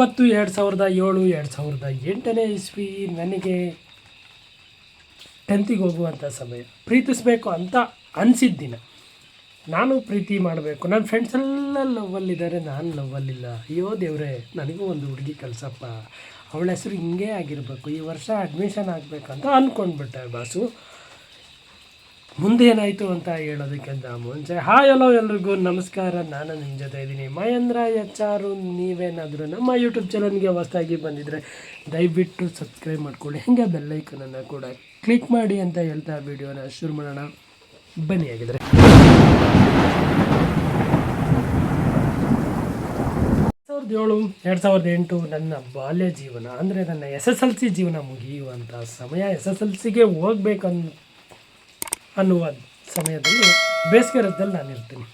ಒಂಬತ್ತು ಎರಡು ಸಾವಿರದ ಏಳು, ಎರಡು ಸಾವಿರದ ಎಂಟನೇ ಇಸ್ವಿ ನನಗೆ ಟೆಂತಿಗೆ ಹೋಗುವಂಥ ಸಮಯ. ಪ್ರೀತಿಸಬೇಕು ಅಂತ ಅನಿಸಿದ ದಿನ. ನಾನು ಪ್ರೀತಿ ಮಾಡಬೇಕು. ನನ್ನ ಫ್ರೆಂಡ್ಸ್ ಎಲ್ಲ ಲವ್ವಲ್ಲಿದ್ದಾರೆ ನಾನು ಲವ್ವಲ್ಲಿಲ್ಲ ಅಯ್ಯೋ ದೇವ್ರೆ, ನನಗೂ ಒಂದು ಹುಡುಗಿ ಕಲ್ಸಪ್ಪ ಅವಳ ಹೆಸರು ಹಿಂಗೆ ಆಗಿರಬೇಕು. ಈ ವರ್ಷ ಅಡ್ಮಿಷನ್ ಆಗಬೇಕಂತ ಅಂದ್ಕೊಂಡ್ಬಿಟ್ಟೆ ಬಾಸು. ಮುಂದೆ ಏನಾಯಿತು ಅಂತ ಹೇಳೋದಕ್ಕಿಂತ ಮುಂಚೆ. ಹಾಯ್ ಹಲೋ ಎಲ್ರಿಗೂ. ನಮಸ್ಕಾರ. ನಾನು ನಿಮ್ಮ ಜೊತೆ ಇದ್ದೀನಿ. ಮಹೇಂದ್ರ ಎಚ್ ಆರು ನೀವೇನಾದರೂ ನಮ್ಮ ಯೂಟ್ಯೂಬ್ ಚಾನಲ್ಗೆ ಹೊಸದಾಗಿ ಬಂದಿದ್ದರೆ ದಯವಿಟ್ಟು ಸಬ್ಸ್ಕ್ರೈಬ್ ಮಾಡ್ಕೊಳ್ಳಿ. ಹಾಗೆ ಬೆಲ್ಲೈಕನನ್ನು ಕೂಡ ಕ್ಲಿಕ್ ಮಾಡಿ ಅಂತ ಹೇಳ್ತಾ ವಿಡಿಯೋನ ಶುರು ಮಾಡೋಣ. ಬನ್ನಿ ಆಗಿದ್ರೆ ಸಾವಿರದ ಏಳು, ಎರಡು ಸಾವಿರದ ಎಂಟು ನನ್ನ ಬಾಲ್ಯ ಜೀವನ, ಅಂದರೆ ನನ್ನ ಎಸ್ ಎಸ್ ಎಲ್ ಸಿ ಜೀವನ ಮುಗಿಯುವಂಥ ಸಮಯ ಎಸ್ ಎಸ್ ಎಲ್ ಸಿಗೆ ಹೋಗ್ಬೇಕನ್ ಅನ್ನುವ ಸಮಯದಲ್ಲಿ ಬೇಸಿಗೆ ರಜದಲ್ಲಿ ನಾನು ಇರ್ತೀನಿ.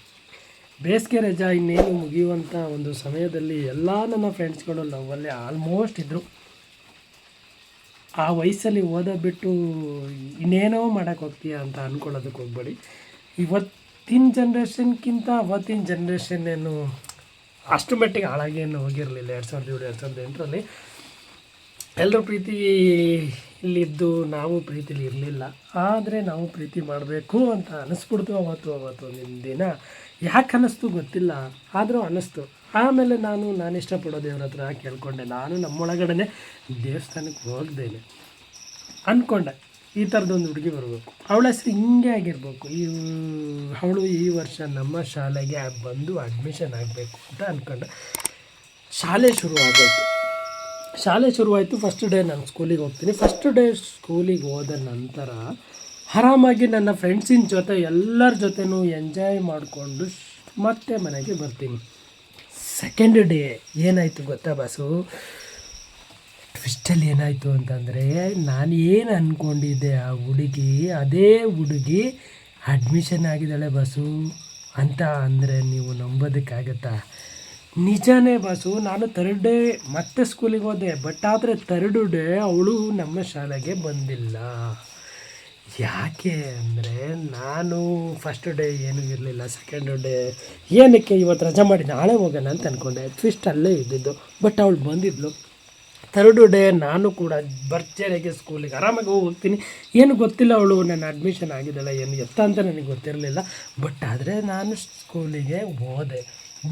ಬೇಸಿಗೆ ರಜಾ ಇನ್ನೇನು ಮುಗಿಯುವಂಥ ಒಂದು ಸಮಯದಲ್ಲಿ ಎಲ್ಲ ನನ್ನ ಫ್ರೆಂಡ್ಸ್ಗಳು ಲವ್ವಲ್ಲಿ ಆಲ್ಮೋಸ್ಟ್ ಇದ್ದರು ಆ ವಯಸ್ಸಲ್ಲಿ ಓದ ಬಿಟ್ಟು ಇನ್ನೇನೋ ಮಾಡೋಕ್ಕೆ ಹೋಗ್ತೀಯ ಅಂತ ಅಂದ್ಕೊಳ್ಳೋದಕ್ಕೆ ಹೋಗ್ಬೇಡಿ. ಇವತ್ತಿನ ಜನ್ರೇಷನ್ಗಿಂತ ಅವತ್ತಿನ ಜನ್ರೇಷನ್ ಏನು ಅಷ್ಟು ಮಟ್ಟಿಗೆ ಹಾಳಾಗಿ ಏನು ಹೋಗಿರಲಿಲ್ಲ. ಎರಡು ಸಾವಿರದ ಏಳು, ಎರಡು ಸಾವಿರದ ಎಂಟರಲ್ಲಿ ಎಲ್ಲರೂ ಪ್ರೀತಿ ಇಲ್ಲಿದ್ದು ನಾವು ಪ್ರೀತಿಲಿ ಇರಲಿಲ್ಲ. ಆದರೆ ನಾವು ಪ್ರೀತಿ ಮಾಡಬೇಕು ಅಂತ ಅನ್ನಿಸ್ಬಿಡ್ತು ಅವತ್ತು ಅವತ್ತು ಒಂದಿನ ದಿನ. ಯಾಕೆ ಅನ್ನಿಸ್ತು ಗೊತ್ತಿಲ್ಲ, ಆದರೂ ಅನ್ನಿಸ್ತು ಆಮೇಲೆ ನಾನು ನಾನು ಇಷ್ಟಪಡೋ ದೇವ್ರ ಹತ್ರ ಕೇಳ್ಕೊಂಡೆ. ನಾನು ನಮ್ಮೊಳಗಡೆ ದೇವಸ್ಥಾನಕ್ಕೆ ಹೋಗ್ದೇನೆ. ಅಂದ್ಕೊಂಡೆ ಈ ಥರದೊಂದು ಹುಡುಗಿ ಬರಬೇಕು. ಅವಳ ಹೆಸರು ಹಿಂಗೆ ಆಗಿರಬೇಕು. ಈ ಅವಳು ಈ ವರ್ಷ ನಮ್ಮ ಶಾಲೆಗೆ ಬಂದು ಅಡ್ಮಿಷನ್ ಆಗಬೇಕು ಅಂತ ಅಂದ್ಕೊಂಡೆ ಶಾಲೆ ಶುರು ಆಗೋಯ್ತು ಶಾಲೆ ಶುರುವಾಯಿತು ಫಸ್ಟ್ ಡೇ ನಾನು ಸ್ಕೂಲಿಗೆ ಹೋಗ್ತೀನಿ. ಫಸ್ಟ್ ಡೇ ಸ್ಕೂಲಿಗೆ ಹೋದ ನಂತರ ಆರಾಮಾಗಿ ನನ್ನ ಫ್ರೆಂಡ್ಸಿನ ಜೊತೆ ಎಲ್ಲರ ಜೊತೆನೂ ಎಂಜಾಯ್ ಮಾಡಿಕೊಂಡು ಮತ್ತೆ ಮನೆಗೆ ಬರ್ತೀನಿ. ಸೆಕೆಂಡ್ ಡೇ ಏನಾಯಿತು ಗೊತ್ತಾ ಬಾಸು? ಟ್ವಿಸ್ಟಲ್ಲಿ ಏನಾಯಿತು ಅಂತಂದರೆ ನಾನು ಏನು ಅಂದ್ಕೊಂಡಿದ್ದೆ ಆ ಹುಡುಗಿ, ಅದೇ ಹುಡುಗಿ ಅಡ್ಮಿಷನ್ ಆಗಿದ್ದಾಳೆ ಬಸ್ಸು ಅಂತ ಅಂದರೆ ನೀವು ನಂಬೋದಕ್ಕಾಗತ್ತಾ? ನಿಜನೇ ಬಾಸು, ನಾನು ತರ್ಡ್ ಡೇ ಮತ್ತೆ ಸ್ಕೂಲಿಗೆ ಹೋದೆ ಬಟ್ ಆದರೆ ಥರ್ಡ್ ಡೇ ಅವಳು ನಮ್ಮ ಶಾಲೆಗೆ ಬಂದಿಲ್ಲ. ಯಾಕೆ ಅಂದರೆ ನಾನು ಫಸ್ಟ್ ಡೇ ಏನೂ ಇರಲಿಲ್ಲ ಸೆಕೆಂಡ್ ಡೇ ಏನಕ್ಕೆ ಇವತ್ತು ರಜೆ ಮಾಡಿ ನಾಳೆ ಹೋಗೋಣ ಅಂತ ಅಂದ್ಕೊಂಡೆ ಟ್ವಿಸ್ಟ್ ಅಲ್ಲೇ ಇದ್ದಿದ್ದು ಬಟ್ ಅವಳು ಬಂದಿದ್ಲು. ಥರ್ಡ್ ಡೇ ನಾನು ಕೂಡ ಭರ್ಜರಿಯಾಗಿ ಸ್ಕೂಲಿಗೆ ಆರಾಮಾಗಿ ಹೋಗ್ತೀನಿ. ಏನು ಗೊತ್ತಿಲ್ಲ ಅವಳು, ನನ್ನ ಅಡ್ಮಿಷನ್ ಆಗಿದ್ದಾಳೆ, ಏನು ಎತ್ತ ಅಂತ ನನಗೆ ಗೊತ್ತಿರಲಿಲ್ಲ. ಬಟ್ ಆದರೆ ನಾನು ಸ್ಕೂಲಿಗೆ ಹೋದೆ.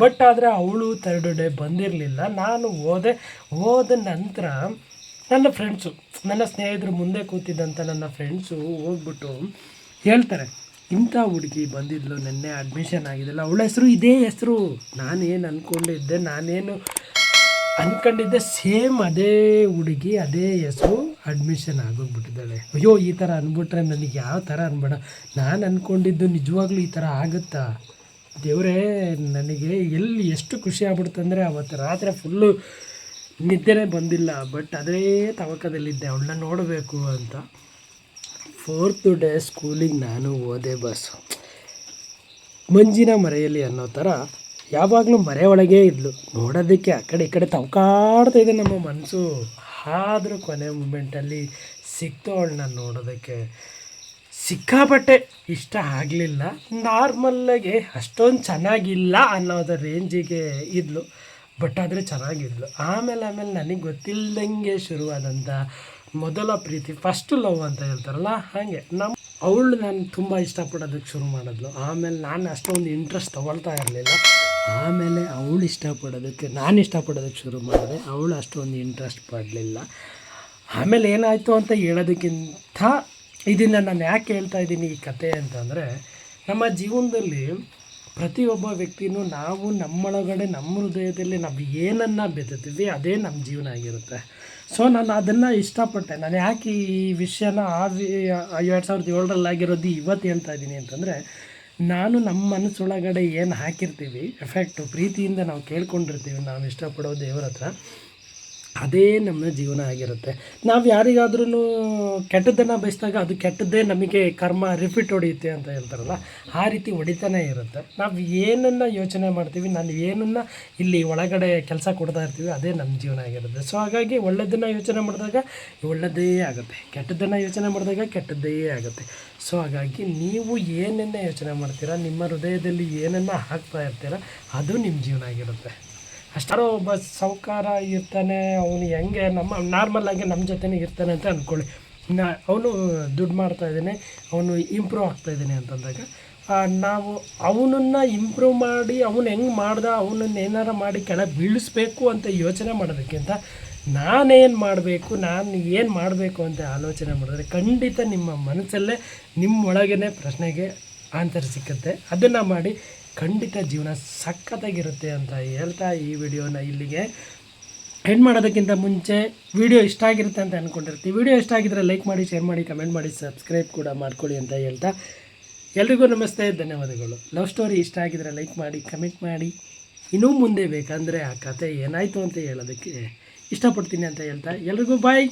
ಬಟ್ ಆದರೆ ಅವಳು ಥರ್ಡ್ ಡೇ ಬಂದಿರಲಿಲ್ಲ. ನಾನು ಹೋದೆ, ಹೋದ ನಂತರ ನನ್ನ ಫ್ರೆಂಡ್ಸು ನನ್ನ ಸ್ನೇಹಿತರು ಮುಂದೆ ಕೂತಿದ್ದಂಥ ನನ್ನ ಫ್ರೆಂಡ್ಸು ಹೋಗ್ಬಿಟ್ಟು ಹೇಳ್ತಾರೆ, ಇಂಥ ಹುಡುಗಿ ಬಂದಿದ್ಲು, ನೆನ್ನೆ ಅಡ್ಮಿಷನ್ ಆಗಿದ್ದಲ್ಲ, ಅವಳ ಹೆಸರು ಇದೇ ಹೆಸರು. ನಾನೇನು ಅಂದ್ಕೊಂಡಿದ್ದೆ ನಾನೇನು ಅಂದ್ಕೊಂಡಿದ್ದೆ ಸೇಮ್ ಅದೇ ಹುಡುಗಿ, ಅದೇ ಹೆಸರು ಅಡ್ಮಿಷನ್ ಆಗೋಗ್ಬಿಟ್ಟಿದ್ದಾಳೆ. ಅಯ್ಯೋ, ಈ ಥರ ಅಂದ್ಬಿಟ್ರೆ ನನಗೆ ಯಾವ ಥರ ಅನ್ಬೇಡ. ನಾನು ಅಂದ್ಕೊಂಡಿದ್ದು ನಿಜವಾಗ್ಲೂ ಈ ಥರ ಆಗುತ್ತಾ? ದೇವರೇ, ನನಗೆ ಎಲ್ಲಿ ಎಷ್ಟು ಖುಷಿ ಆಗ್ಬಿಡ್ತಂದರೆ ಅವತ್ತು ರಾತ್ರಿ ಫುಲ್ಲು ನಿದ್ದೆನೇ ಬಂದಿಲ್ಲ ಬಟ್ ಅದೇ ತವಕದಲ್ಲಿದ್ದೆ, ಅವಳನ್ನ ನೋಡಬೇಕು ಅಂತ. ಫೋರ್ತ್ ಡೇ ಸ್ಕೂಲಿಗೆ ನಾನು ಓದೆ ಬಸ್ಸು ಮಂಜಿನ ಮರೆಯಲ್ಲಿ ಅನ್ನೋ ಥರ ಯಾವಾಗಲೂ ಮರೆ ಒಳಗೇ ಇದ್ಲು. ನೋಡೋದಕ್ಕೆ ಆ ಕಡೆ ಈ ಕಡೆ ತವಕಾಡ್ತಾ ಇದೆ ನಮ್ಮ ಮನಸ್ಸು ಆದರೂ ಕೊನೆ ಮೂಮೆಂಟಲ್ಲಿ ಸಿಕ್ತು ಅವಳನ್ನ ನೋಡೋದಕ್ಕೆ. ಸಿಕ್ಕಾಪಟ್ಟೆ ಇಷ್ಟ ಆಗಲಿಲ್ಲ. ನಾರ್ಮಲ್ಲಾಗೆ ಅಷ್ಟೊಂದು ಚೆನ್ನಾಗಿಲ್ಲ ಅನ್ನೋದ ರೇಂಜಿಗೆ ಇದ್ಲು. ಬಟ್ ಆದರೆ ಚೆನ್ನಾಗಿದ್ಲು. ಆಮೇಲೆ ಆಮೇಲೆ ನನಗೆ ಗೊತ್ತಿಲ್ಲದಂಗೆ ಶುರುವಾದಂಥ ಮೊದಲ ಪ್ರೀತಿ ಫಸ್ಟ್ ಲವ್ ಅಂತ ಹೇಳ್ತಾರಲ್ಲ, ಹಾಗೆ. ನಮ್ಮ ಅವಳು ನಾನು ತುಂಬ ಇಷ್ಟಪಡೋದಕ್ಕೆ ಶುರು ಮಾಡಿದ್ಲು. ಆಮೇಲೆ ನಾನು ಅಷ್ಟೊಂದು ಇಂಟ್ರೆಸ್ಟ್ ತೊಗೊಳ್ತಾ ಇರಲಿಲ್ಲ. ಆಮೇಲೆ ಅವಳು ಇಷ್ಟಪಡೋದಕ್ಕೆ, ನಾನು ಇಷ್ಟಪಡೋದಕ್ಕೆ ಶುರು ಮಾಡಿದೆ. ಅವಳು ಅಷ್ಟೊಂದು ಇಂಟ್ರೆಸ್ಟ್ ಪಡಲಿಲ್ಲ. ಆಮೇಲೆ ಏನಾಯಿತು ಅಂತ ಹೇಳೋದಕ್ಕಿಂತ ಇದನ್ನು ನಾನು ಯಾಕೆ ಹೇಳ್ತಾ ಇದ್ದೀನಿ ಈ ಕತೆ ಅಂತಂದರೆ, ನಮ್ಮ ಜೀವನದಲ್ಲಿ ಪ್ರತಿಯೊಬ್ಬ ವ್ಯಕ್ತಿನೂ ನಾವು ನಮ್ಮೊಳಗಡೆ, ನಮ್ಮ ಹೃದಯದಲ್ಲಿ ನಾವು ಏನನ್ನು ಬೆತ್ತೀವಿ ಅದೇ ನಮ್ಮ ಜೀವನ ಆಗಿರುತ್ತೆ. ಸೊ ನಾನು ಅದನ್ನು ಇಷ್ಟಪಟ್ಟೆ. ನಾನು ಯಾಕೆ ಈ ವಿಷಯನ ಆ ಎರಡು ಸಾವಿರದ ಏಳರಲ್ಲಿ ಆಗಿರೋದು ಇವತ್ತು ಹೇಳ್ತಾ ಇದ್ದೀನಿ ಅಂತಂದರೆ, ನಾನು ನಮ್ಮ ಮನಸ್ಸೊಳಗಡೆ ಏನು ಹಾಕಿರ್ತೀವಿ ಎಫೆಕ್ಟು ಪ್ರೀತಿಯಿಂದ ನಾವು ಕೇಳ್ಕೊಂಡಿರ್ತೀವಿ ನಾವು ಇಷ್ಟಪಡೋ ದೇವ್ರ ಹತ್ರ. ಅದೇ ನಮ್ಮ ಜೀವನ ಆಗಿರುತ್ತೆ. ನಾವು ಯಾರಿಗಾದ್ರೂ ಕೆಟ್ಟದ್ದನ್ನು ಬಯಸಿದಾಗ ಅದು ಕೆಟ್ಟದ್ದೇ ನಮಗೆ ಕರ್ಮ ರಿಪೀಟ್ ಹೊಡೆಯುತ್ತೆ ಅಂತ ಹೇಳ್ತಾರಲ್ಲ, ಆ ರೀತಿ ಹೊಡಿತಾನೆ ಇರುತ್ತೆ. ನಾವು ಏನನ್ನು ಯೋಚನೆ ಮಾಡ್ತೀವಿ, ನಾನು ಏನನ್ನು ಇಲ್ಲಿ ಒಳಗಡೆ ಕೆಲಸ ಕೊಡ್ತಾ ಇರ್ತೀವಿ, ಅದೇ ನಮ್ಮ ಜೀವನ ಆಗಿರುತ್ತೆ. ಸೊ ಹಾಗಾಗಿ ಒಳ್ಳೆಯದನ್ನು ಯೋಚನೆ ಮಾಡಿದಾಗ ಒಳ್ಳೆಯದೇ ಆಗುತ್ತೆ. ಕೆಟ್ಟದ್ದನ್ನು ಯೋಚನೆ ಮಾಡಿದಾಗ ಕೆಟ್ಟದ್ದೇ ಆಗುತ್ತೆ. ಸೊ ಹಾಗಾಗಿ ನೀವು ಏನನ್ನ ಯೋಚನೆ ಮಾಡ್ತೀರಾ, ನಿಮ್ಮ ಹೃದಯದಲ್ಲಿ ಏನನ್ನು ಹಾಕ್ತಾ ಇರ್ತೀರ, ಅದು ನಿಮ್ಮ ಜೀವನ ಆಗಿರುತ್ತೆ. ಅಷ್ಟಾರೋ ಒಬ್ಬ ಸಾಹುಕಾರ ಇರ್ತಾನೆ, ಅವನು ಹೆಂಗೆ ನಮ್ಮ ನಾರ್ಮಲ್ ಆಗಿ ನಮ್ಮ ಜೊತೆನೇ ಇರ್ತಾನೆ ಅಂತ ಅಂದ್ಕೊಳ್ಳಿ ನಾ ಅವನು ದುಡ್ಡು ಮಾಡ್ತಾ ಇದ್ದಾನೆ, ಅವನು ಇಂಪ್ರೂವ್ ಆಗ್ತಾ ಇದ್ದಾನೆ ಅಂತಂದಾಗ ನಾವು ಅವನನ್ನು ಇಂಪ್ರೂವ್ ಮಾಡಿ, ಅವನು ಹೆಂಗೆ ಮಾಡ್ದ, ಅವನನ್ನು ಏನಾರ ಮಾಡಿ ಕೆಳಗೆ ಬೀಳಿಸ್ಬೇಕು ಅಂತ ಯೋಚನೆ ಮಾಡೋದಕ್ಕಿಂತ ನಾನೇನು ಮಾಡಬೇಕು, ನಾನು ಏನು ಮಾಡಬೇಕು ಅಂತ ಆಲೋಚನೆ ಮಾಡಿದ್ರೆ ಖಂಡಿತ ನಿಮ್ಮ ಮನಸ್ಸಲ್ಲೇ ನಿಮ್ಮೊಳಗೇ ಪ್ರಶ್ನೆಗೆ ಆನ್ಸರ್ ಸಿಕ್ಕುತ್ತೆ. ಅದನ್ನು ಮಾಡಿ ಖಂಡಿತ ಜೀವನ ಸಖತ್ತಾಗಿರುತ್ತೆ ಅಂತ ಹೇಳ್ತಾ ಈ ವಿಡಿಯೋನ ಇಲ್ಲಿಗೆ ಎಂಡ್ ಮಾಡೋದಕ್ಕಿಂತ ಮುಂಚೆ ವಿಡಿಯೋ ಇಷ್ಟ ಆಗಿರುತ್ತೆ ಅಂತ ಅಂದ್ಕೊಂಡಿರ್ತೀವಿ ವಿಡಿಯೋ ಇಷ್ಟ ಆಗಿದ್ರೆ ಲೈಕ್ ಮಾಡಿ ಶೇರ್ ಮಾಡಿ ಕಮೆಂಟ್ ಮಾಡಿ ಸಬ್ಸ್ಕ್ರೈಬ್ ಕೂಡ ಮಾಡ್ಕೊಳ್ಳಿ ಅಂತ ಹೇಳ್ತಾ ಎಲ್ರಿಗೂ ನಮಸ್ತೆ, ಧನ್ಯವಾದಗಳು. ಲವ್ ಸ್ಟೋರಿ ಇಷ್ಟ ಆಗಿದ್ರೆ ಲೈಕ್ ಮಾಡಿ ಕಮೆಂಟ್ ಮಾಡಿ. ಇನ್ನೂ ಮುಂದೆ ಬೇಕಂದರೆ ಆ ಕತೆ ಏನಾಯಿತು ಅಂತ ಹೇಳೋದಕ್ಕೆ ಇಷ್ಟಪಡ್ತೀನಿ ಅಂತ ಹೇಳ್ತಾ ಎಲ್ರಿಗೂ ಬಾಯ್